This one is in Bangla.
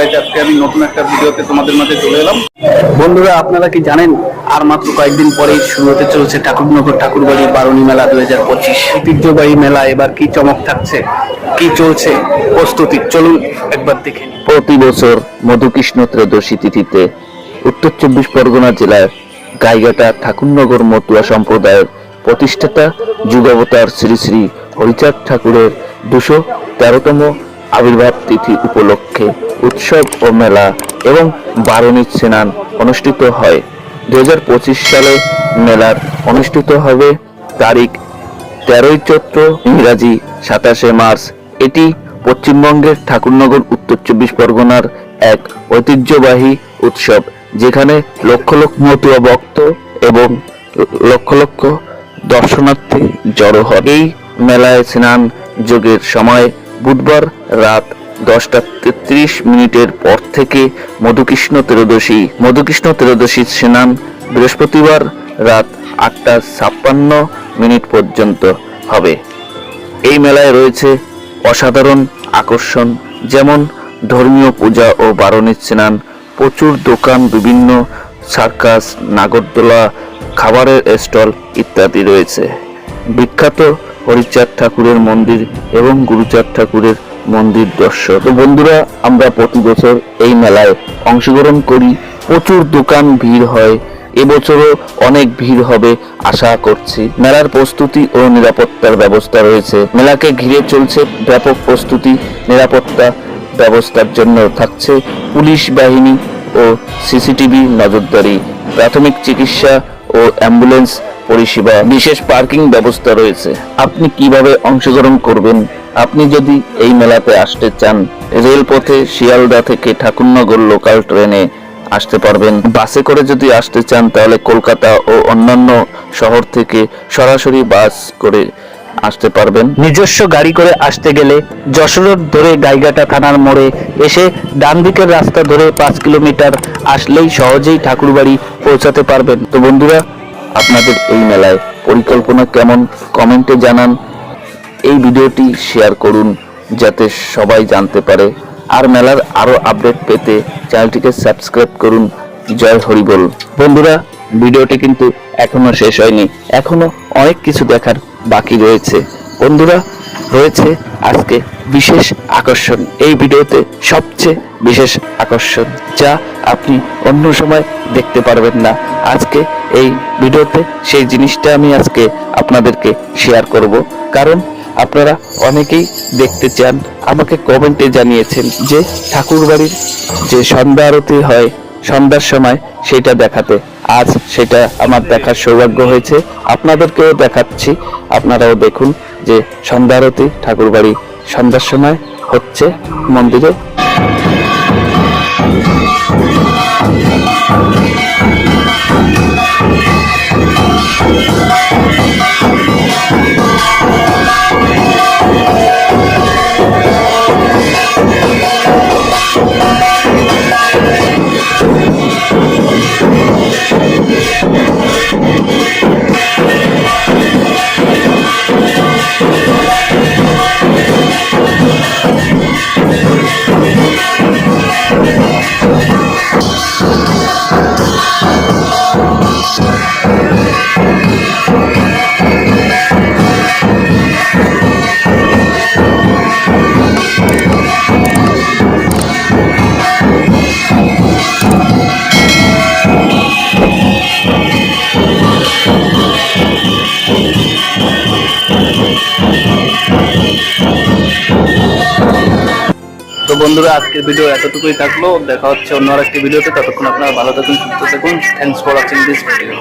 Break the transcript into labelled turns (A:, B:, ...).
A: গাইজ আজকে আমি নতুন একটা ভিডিওতে তোমাদের মাঝে চলে এলাম। বন্ধুরা, আপনারা কি জানেন, আর মাত্র কয়েকদিন পরেই শুরু চলেছে ঠাকুরনগর ঠাকুরবাড়ি মেলা দুই হাজার পঁচিশ। ঐতিহ্যবাহী মেলা এবার কি চমক থাকছে, কি চলছে, প্রস্তুতি, চলুন একবার দেখে
B: প্রতি বছর মধুকৃষ্ণ ত্রয়োদশী তিথিতে উত্তর চব্বিশ পরগনা জেলার গাইঘাটা ঠাকুরনগর মতুয়া সম্প্রদায়ের প্রতিষ্ঠাতা, যুগাবতার শ্রী শ্রী হরিচাঁদ ঠাকুরের দুশো তেরোতম আবির্ভাব তিথি উপলক্ষে উৎসব ও মেলা এবং বারণী স্নান অনুষ্ঠিত হয়। দু হাজার পঁচিশ সালে মেলার অনুষ্ঠিত হবে তারিখ তেরোই চৈত্র ইংরাজি, সাতাশে মার্চ। এটি পশ্চিমবঙ্গের ঠাকুরনগর উত্তর চব্বিশ পরগনার এক ঐতিহ্যবাহী উৎসব, যেখানে লক্ষ লক্ষ মতুয়া ভক্ত এবং লক্ষ লক্ষ দর্শনার্থী জড়ো হয় এই মেলায় স্নান যোগের সময় বুধবার রাত দশটা তেত্রিশ মিনিটের পর থেকে মধুকৃষ্ণ ত্রয়োদশী। মধুকৃষ্ণ ত্রয়োদশী স্নান বৃহস্পতিবার রাত আটটা ছাপ্পান্ন মিনিট পর্যন্ত হবে। এই মেলায় রয়েছে অসাধারণ আকর্ষণ, যেমন ধর্মীয় পূজা ও বারণী স্নান, প্রচুর দোকান, বিভিন্ন সার্কাস, নাগরদোলা, খাবারের স্টল ইত্যাদি রয়েছে। বিখ্যাত হরিচাঁদ ঠাকুরের মন্দির এবং গুরুচাঁদ ঠাকুরের মন্দির দর্শন। তো বন্ধুরা, আমরা প্রতি বছর এই মেলায় অংশগ্রহণ করি। প্রচুর দোকান ভিড় হয়। এবছরও অনেক ভিড় হবে আশা করছি। মেলার প্রস্তুতি ও নিরাপত্তার ব্যবস্থা রয়েছে। মেলাকে ঘিরে চলছে ব্যাপক প্রস্তুতি, নিরাপত্তা ব্যবস্থার জন্য থাকছে পুলিশ বাহিনী ও সিসিটিভি নজরদারি। প্রাথমিক চিকিৎসা ও অ্যাম্বুলেন্স পরিষেবা, বিশেষ পার্কিং ব্যবস্থা রয়েছে। আপনি কীভাবে অংশগ্রহণ করবেন? আপনি যদি এই মেলাতে আসতে চান, রেলপথে শিয়ালদা থেকে ঠাকুরনগর লোকাল ট্রেনে আসতে পারবেন। বাসে করে যদি আসতে চান, তাহলে কলকাতা ও অন্যান্য শহর থেকে সরাসরি বাস করে আসতে পারবেন।
A: নিজস্ব গাড়ি করে আসতে গেলে যশোর ধরে গাইঘাটা থানার মোড়ে এসে ডান দিকের রাস্তা ধরে পাঁচ কিলোমিটার আসলেই সহজেই ঠাকুরবাড়ি পৌঁছাতে পারবেন।
B: তো বন্ধুরা, আপনাদের এই মেলায় পরিকল্পনা কেমন কমেন্টে জানান। এই ভিডিওটি শেয়ার করুন যাতে সবাই জানতে পারে। আর মেলার আরও আপডেট পেতে চ্যানেলটিকে সাবস্ক্রাইব করুন। জয় হরিবোল। বন্ধুরা, ভিডিওটি কিন্তু এখনও শেষ হয়নি। এখনও অনেক কিছু দেখার বাকি রয়েছে। বন্ধুরা, রয়েছে আজকে বিশেষ আকর্ষণ। এই ভিডিওতে সবচেয়ে বিশেষ আকর্ষণ, যা আপনি অন্য সময় দেখতে পারবেন না। আজকে এই ভিডিওতে সেই জিনিসটা আমি আজকে আপনাদেরকে শেয়ার করব। কারণ আপনারা অনেকেই দেখতে চান, আমাকে কমেন্টে জানিয়েছেন যে ঠাকুরবাড়ির যে সন্ধ্যা আরতি হয়, সন্ধ্যার সময় সেটা দেখাতে। আজ সেটা আমার দেখার সৌভাগ্য হয়েছে। আপনাদেরকেও দেখাচ্ছি। আপনারাও দেখুন যে সন্ধ্যা আরতি ঠাকুরবাড়ি সন্ধ্যার সময় হচ্ছে মন্দিরে।
A: তো বন্ধুরা, আজকের ভিডিও এতটুকুই থাকল। দেখা হচ্ছে অন্য আরেকটি ভিডিওতে ততক্ষণ আপনারা ভালো থাকুন, সুস্থ থাকুন। Thanks for watching this video